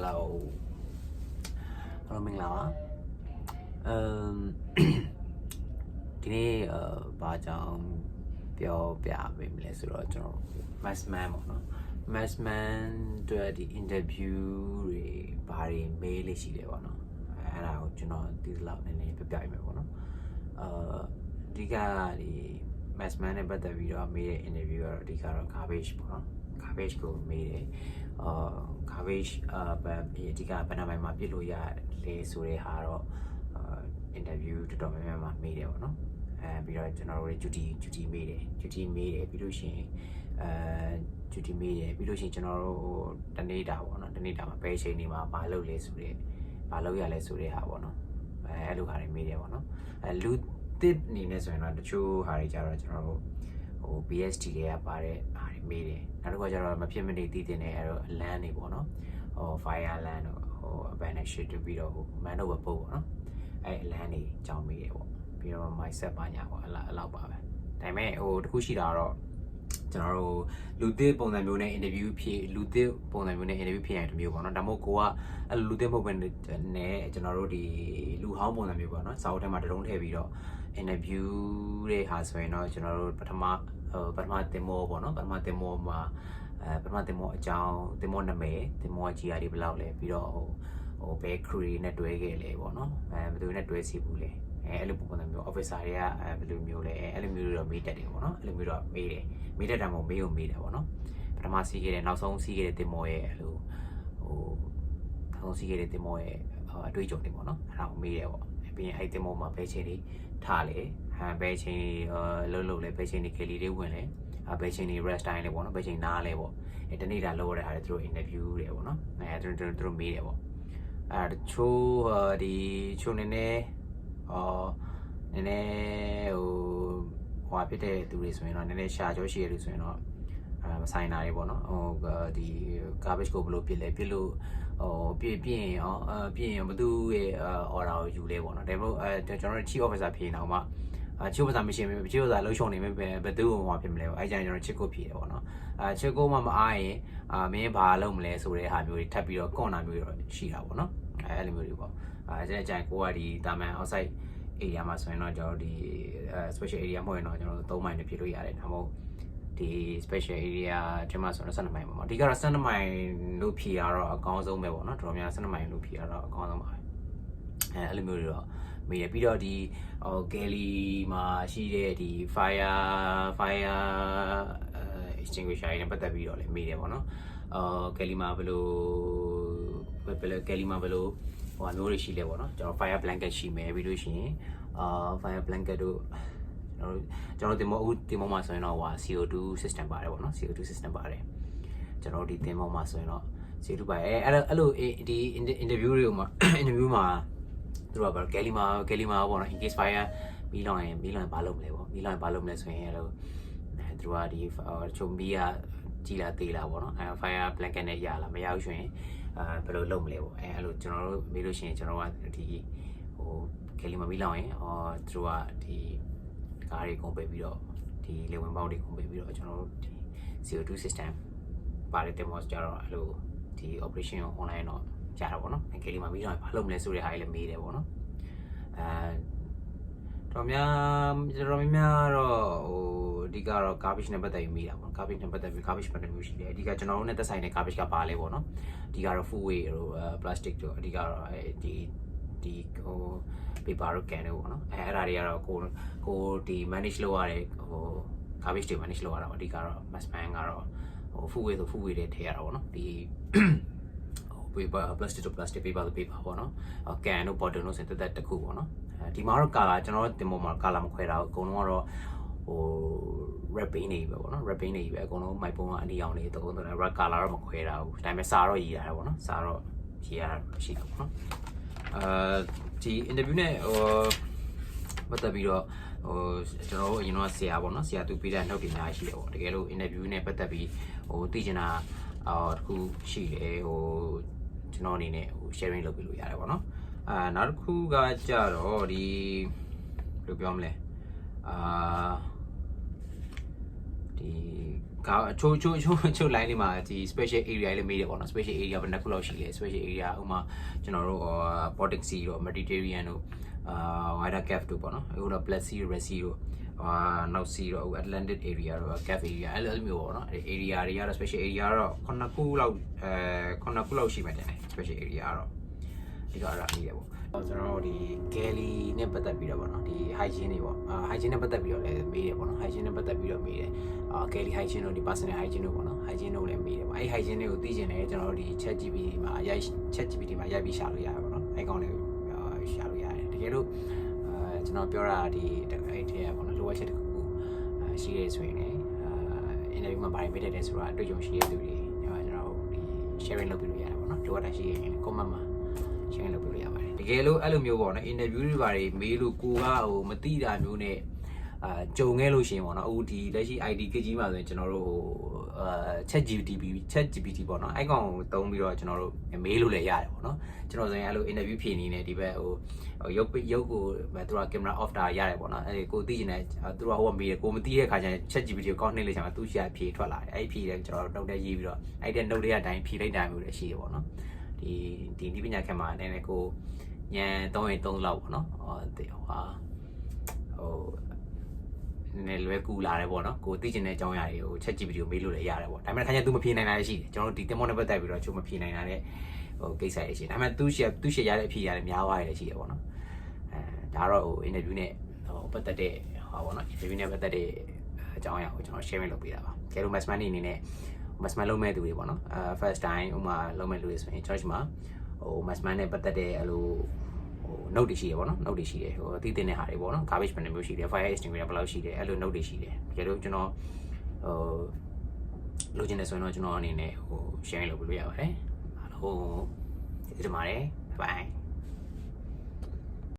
hello အားလုံးမင်္ဂလာပါအမ်ဒီနေ့အဘာကြောင့်ပြောပြပေးမလဲဆိုတော့ကျွန်တော် mass man ပေါ့နော် mass man တို့ဒီ interview တွေဘာတွေမေးလေးရှိတယ်ပေါ့နော်အဲ့ဒါကိုကျွန်တော်ဒီလောက်နည်းနည်းပြပြပေးမယ်ပေါ့နော်အာအဓိကဒီ mass man နဲ့ပတ်သက်ပြီးတော့မေးတဲ့ interview ကတော့အဓိကတော့ garbage ပေါ့နော် garbage ကိုမေးတယ်အာ garbage အာဘယ်အဓိကဘယ်နှပိုင်းမှာပြစ်လို့ရလဲဆိုတဲ့ဟာတော့အာ interview တော်တော်များများမှာမေးတယ်ပေါ့နော်အဲပြီးတော့ကျွန်တော်တို့ duty duty မေးတယ် duty မေးတယ်ပြီးလို့ရှိရင်အဲ duty မေးတယ်ပြီးလို့ရှိရင်ကျွန်တော်တို့တနေ့တာပေါ့နော်တနေ့တာမှာဘယ်အချိန်နေမှာမလုပ်လဲဆိုတဲ့မလုပ်ရလဲဆိုတဲ့ဟာပေါ့နော်အဲအဲ့လိုဟာတွေမေးတယ်ပေါ့နော်အဲလူ တစ်အနေနဲ့ဆိုရင်တော့တချို့ဟာတွေကြတော့ကျွန်တော်တို့ဟို BST တွေကပါတဲ့ဟာတွေမေးတယ်နောက်တစ်ခါကျတော့မဖြစ်မနေတည်တင်တဲ့အဲ့တော့အလန်းတွေပေါ့နော်ဟို fire land တို့ဟို abandonment တူပြီးတော့ဟို man over boat ပေါ့နော်အဲ့အလန်းတွေကြောင်းမေးတယ်ပေါ့ပြီးတော့ mindset ပါညာပေါ့အလားအလောက်ပါပဲဒါပေမဲ့ဟိုတခုရှိတာတော့ ကျွန်တော်တို့လူသစ်ပုံစံမျိုးနဲ့ interview ဖြစ်လူသစ်ပုံစံမျိုးနဲ့ interview ဖြစ်ရင်တမျိုးပေါ့နော်ဒါမှမဟုတ်ကိုကအဲ့လိုလူသစ်မဟုတ်ဘဲနဲ့ကျွန်တော်တို့ဒီလူဟောင်းပုံစံမျိုးပေါ့နော်စာအုပ်ထဲမှာတရုံးထည့်ပြီးတော့ interview တဲ့ဟာဆိုရင်တော့ကျွန်တော်တို့ပထမဟိုပထမတင်မောပေါ့နော်ပထမတင်မောမှာအဲပထမတင်မောအကြောင်းတင်မောနာမည်တင်မော GRD ဘယ်လောက်လဲပြီးတော့ဟိုဟိုဘယ် crew နဲ့တွဲခဲ့လဲပေါ့နော်အဲဘယ်သူနဲ့တွဲစီဘူးလဲ အဲအဲ့လိုပုံစံမျိုး officer တွေကအဲဘယ်လိုမျိုးလဲအဲအဲ့လိုမျိုးတွေတော့မေးတတ်တယ်ပေါ့နော်အဲ့လိုမျိုးတော့မေးတယ်မေးတတ်တာမဟုတ်မေးကိုမေးတယ်ပေါ့နော်ပထမစီးခဲ့တဲ့နောက်ဆုံးစီးခဲ့တဲ့တင်မောရဲ့အဲ့လိုဟိုနောက်ဆုံးစီးခဲ့တဲ့တင်မောရဲ့အတွေ့အကြုံတွေပေါ့နော်အဲ့ဒါကိုမေးတယ်ပေါ့ပြီးရင်အဲ့တင်မောမှာဘယ်ချိန်တွေထားလဲဟမ်ဘယ်ချိန်လှုပ်လှုပ်လဲဘယ်ချိန်တွေကလေးတွေဝင်လဲအဘယ်ချိန်တွေ rest time လဲပေါ့နော်ဘယ်ချိန်နားလဲပေါ့အဲတနေ့တာလောက်ရတဲ့ဟာတွေသူတို့ interview တွေပေါ့နော်အဲသူတို့သူတို့မေးတယ်ပေါ့အဲတချို့ဒီချို့နည်းနည်း အော်နည်းနည်းဟိုဟွာဖြစ်တဲ့သူတွေဆိုရင်တော့နည်းနည်းရှာကြောရှိရလို့ဆိုရင်တော့အဲမဆိုင်တာတွေပေါ့နော်ဟိုဒီ garbage ကိုဘယ်လိုပြစ်လဲပြစ်လို့ဟိုပြည့်ပြည့်ရင်ရောအပြည့်ရင်ဘသူရဲ့ order ကိုယူလဲပေါ့နော်ဒါပေမဲ့အဲကျွန်တော်တို့ chief officer ဖြေနေအောင်မှအချို့ဘာသာမရှိဘူးချို့ဘာသာလှုပ်ရှုံနေမယ်ဘယ်သူ့ဟိုမှာဖြစ်မလဲပေါ့အဲကြရင်ကျွန်တော်ချစ်ကိုဖြေတယ်ပေါ့နော်အဲချစ်ကိုမှမအားရင်အာမင်းဘာလုပ်မလဲဆိုတဲ့ဟာမျိုးတွေထပ်ပြီးတော့ကွန်တာမျိုးတွေတော့ရှိတာပေါ့နော် အဲအဲ့လိုမျိုးတွေပေါ့အဲကျတဲ့ကြရင်ကိုကဒီတာမန် outside area မှာဆိုရင်တော့ကျွန်တော်ဒီ special area မဟုတ်ရင်တော့ကျွန်တော်3မိုင်နဲ့ပြလို့ရတယ်ဒါမှမဟုတ်ဒီ special area ဒီမှာဆိုတော့12မိုင်ပေါ့အဓိကတော့12မိုင်လို့ဖြေရတော့အကောင်းဆုံးပဲပေါ့နော်တော်တော်များ12မိုင်လို့ဖြေရတော့အကောင်းဆုံးပါပဲအဲအဲ့လိုမျိုးတွေတော့မေးရပြီးတော့ဒီဟိုကယ်လီမှာရှိတဲ့ဒီ fire fire extinguisher တွေနဲ့ပတ်သက်ပြီးတော့လည်းမေးတယ်ပေါ့နော်အာကယ်လီမှာဘယ်လို ဘယ်လိုကယ်လီမှာဘယ်လိုဟိုအမျိုးတွေရှိလဲပေါ့နော်ကျွန်တော် fire blanket ရှိမယ်ပြီးလို့ရှိရင်အာ fire blanket တို့ကျွန်တော်ကျွန်တော်ဒီမောအခုဒီမောမှာဆိုရင်တော့ဟို CO2 system ပါတယ်ပေါ့နော် CO2 system ပါတယ်ကျွန်တော်ဒီတင်မောမှာဆိုရင်တော့ CO2 ပါတယ်အဲအဲ့လိုဒီ interview တွေကိုမှာ interview မှာသူတို့ကဘာကယ်လီမာကယ်လီမာပေါ့နော် in case fire မီးလောင်ရင်မီးလောင်ရင်ဘာလုပ်မလဲပေါ့မီးလောင်ရင်ဘာလုပ်မလဲဆိုရင်အဲ့လိုအဲသူတို့ကဒီချုံမီးကကြီးလာသေးလာပေါ့နော်အဲ fire blanket နဲ့ရလာမရဘူးဆိုရင် အဲဘယ်လိုလုပ်မလဲပေါ့အဲအဲ့လိုကျွန်တော်တို့မေးလို့ရှိရင်ကျွန်တော်ကဒီဟိုကယ်လီမာမီးလောင်ရင်အော်သူတို့ကဒီကားတွေကုန်ပေးပြီးတော့ဒီလေဝင်ပေါက်တွေကုန်ပေးပြီးတော့ကျွန်တော်တို့ဒီ CO2 system ပါတယ်တင်မော့ကြတော့အဲ့လိုဒီ operation online တော့ကြတာပေါ့နော်။ကယ်လီမှာပြီးတော့ဘာလုပ်မလဲဆိုတဲ့ဟာလေးမေးတယ်ပေါ့နော်။အဲ တော်များတော်များများတော့ဟိုအဓိကတော့ garbage နဲ့ပတ်သက်ပြီးမေးတာပေါ့ garbage နဲ့ပတ်သက်ပြီး garbage ပတ်သက်မျိုးရှိတယ်အဓိကကျွန်တော်တို့နဲ့သက်ဆိုင်တဲ့ garbage ကပါလဲပေါ့နော်အဓိကတော့ food waste တို့ plastic တို့အဓိကတော့အဲဒီဒီဟို paper တို့ can တို့ပေါ့နော်အဲအဲ့ဒါတွေကတော့ကိုကိုဒီ manage လုပ်ရတဲ့ဟို garbage တွေ manage လုပ်ရတာပေါ့အဓိကတော့ mass man ကတော့ဟို food waste ဆို food waste တွေထည့်ရတာပေါ့နော်ဒီ paper plastic တို့ plastic paper တို့ paper ပေါ့နော်။ can တို့ bottle တို့ဆိုတက်တက်တစ်ခုပေါ့နော်။အဲဒီမှာတော့ color ကျွန်တော်တင်ပေါ်မှာ color မခွဲတာဘူးအကုန်လုံးကတော့ဟို red paint တွေပဲပေါ့နော် red paint တွေပဲအကုန်လုံး my ပုံကအနီရောင်တွေတုံးတုံး red color တော့မခွဲတာဘူး။ဒါပေမဲ့စာတော့ရေးရတယ်ပေါ့နော်။စာတော့ရေးရတာရှိတာပေါ့နော်။အဲဒီ interview နဲ့ဟိုပတ်သက်ပြီးတော့ဟိုကျွန်တော်တို့အရင်တော့ဆရာပေါ့နော်ဆရာသူပေးတဲ့နှုတ်တွေအများကြီးရှိတယ်ပေါ့တကယ်လို့ interview နဲ့ပတ်သက်ပြီးဟိုသိချင်တာအော်တခုရှိတယ်ဟို ကျွန်တော်အနေနဲ့ဟို sharing လုပ်ပေးလို့ရတယ်ပေါ့နော်အာနောက်တစ်ခုကကြတော့ဒီဘယ်လိုပြောမလဲအာဒီကချိုးချိုးချိုးချိုး line လေးမှာဒီ special area လေးမေးတယ်ပေါ့နော် special area ဘယ်နှခုလောက်ရှိလဲ special area ဥမာကျွန်တော်တို့ Baltic Sea တို့ Mediterranean တို့အာ Wider Gulf တို့ပေါ့နော်အခုတော့ Black Sea Red Sea တို့ အာနောက် Sea တို့ Atlantic area တို့ Gulf area အဲ့လိုမျိုးပေါ့နော်အဲ့ area တွေကတော့ special area ကတော့ခုနှစ်ခုလောက်အဲခုနှစ်ခုလောက်ရှိမှတင်တယ် special area ကတော့ဒီကတော့အဲ့ဒါနေတယ်ပေါ့ကျွန်တော်တို့ဒီ Galley နဲ့ပတ်သက်ပြီးတော့ပေါ့နော်ဒီ hygiene တွေပေါ့အာ hygiene နဲ့ပတ်သက်ပြီးတော့လည်းမေးတယ်ပေါ့နော် hygiene နဲ့ပတ်သက်ပြီးတော့မေးတယ်အာ Galley hygiene တို့ဒီ personal hygiene တို့ပေါ့နော် hygiene တို့လည်းမေးတယ်ပေါ့အဲ့ hygiene တွေကိုသိချင်တယ်ကျွန်တော်တို့ဒီ chat GPT မှာရိုက် chat GPT မှာရိုက်ပြီးရှာလို့ရတယ်ပေါ့နော်အဲ့ကောင်တွေကိုရှာလို့ရတယ်တကယ်လို့အာ ကျွန်တော်ပြောတာဒီအဲ့ထဲပေါ့နော်လိုအပ်ချက်တစ်ခုခုအာရှိရဲဆိုရင်လည်းအာ interview မှာဘာတွေမေးတတ်တယ်ဆိုတာအတွေ့အကြုံရှိတဲ့သူတွေကျွန်တော်တို့ဒီ sharing လုပ်ပြီးလို့ရတယ်ပေါ့နော်လိုအပ်တာရှိရင် comment မှာ sharing လုပ်ပြီးလို့ရပါတယ်တကယ်လို့အဲ့လိုမျိုးပေါ့နော် interview တွေဘာတွေမေးလို့ကိုကဟိုမသိတာမျိုးနဲ့ အာကြုံခဲ့လို့ရှိရင်ပေါ့နော်အခုဒီလက်ရှိ ID ကကြီးမှာဆိုရင်ကျွန်တော်တို့ဟိုအာ chat GPT chat GPT ပေါ့နော်အဲ့ကောင်ကိုသုံးပြီးတော့ကျွန်တော်တို့မေးလို့လည်းရတယ်ပေါ့နော်ကျွန်တော်ဆိုရင်အဲ့လို interview ဖြေနေနေဒီဘက်ဟိုရုပ်ရုပ်ကိုသူက camera off တာရတယ်ပေါ့နော်အဲ့ကိုသိချင်တဲ့သူကဟိုကမေးတယ်ကိုမသိတဲ့ခါကျရင် chat GPT ကိုကောက်နှိမ့်လိုက်ချင်မှာသူရှာဖြေထွက်လာတယ်အဲ့ဖြေတယ်ကျွန်တော်တို့နှုတ်တဲ့ရေးပြီးတော့အဲ့တဲ့နှုတ်တဲ့အတိုင်းဖြေလိုက်တာမျိုးလည်းရှိတယ်ပေါ့နော်ဒီဒီဒီပညာခက်မှာအနေနဲ့ကိုညံ3ရင်3လောက်ပေါ့နော်ဟောတေဟိုဟာဟို နည်းနည်းလွယ်ကူလာတယ်ပေါ့နော်ကိုသိချင်တဲ့အကြောင်းအရာတွေကိုချက်ကြည့်ဗီဒီယိုမေးလို့လည်းရတယ်ပေါ့ဒါပေမဲ့ခါကျ तू မဖြေနိုင်တာလည်းရှိတယ်ကျွန်တော်တို့ဒီတင်မောနဲ့ပတ်သက်ပြီးတော့ချို့မဖြေနိုင်တာလည်းဟိုကိစ္စရရှိတယ်ဒါပေမဲ့သူ့ရှယ်သူ့ရှယ်ရတဲ့အဖြေရတယ်များသွားတယ်ရှိတယ်ပေါ့နော်အဲဒါတော့ဟို interview နဲ့ဟိုပတ်သက်တဲ့ဟောပေါ့နော် interview နဲ့ပတ်သက်တဲ့အကြောင်းအရာကိုကျွန်တော် sharing လုပ်ပေးတာပါကဲလို့ mass money အနေနဲ့ mass man လုံးမဲ့သူတွေပေါ့နော်အဲ first time ဥမာလုံးမဲ့လူတွေဆိုရင် church မှာဟို mass man နဲ့ပတ်သက်တဲ့အဲ့လိုဟို note တွေရှိတယ်ပေါ့နော် note တွေရှိတယ်ဟိုအသိတင်တဲ့ဟာတွေပေါ့နော် garbage bin တွေမျိုးရှိတယ် fire extinguisher ဘယ်လောက်ရှိတယ်အဲ့လို note တွေရှိတယ်တကယ်လို့ကျွန်တော်ဟိုလိုချင်တယ်ဆိုရင်တော့ကျွန်တော်အနေနဲ့ဟို share လုပ်ပေးလို့ရပါတယ်အားလုံးကျေးဇူးတင်ပါတယ် bye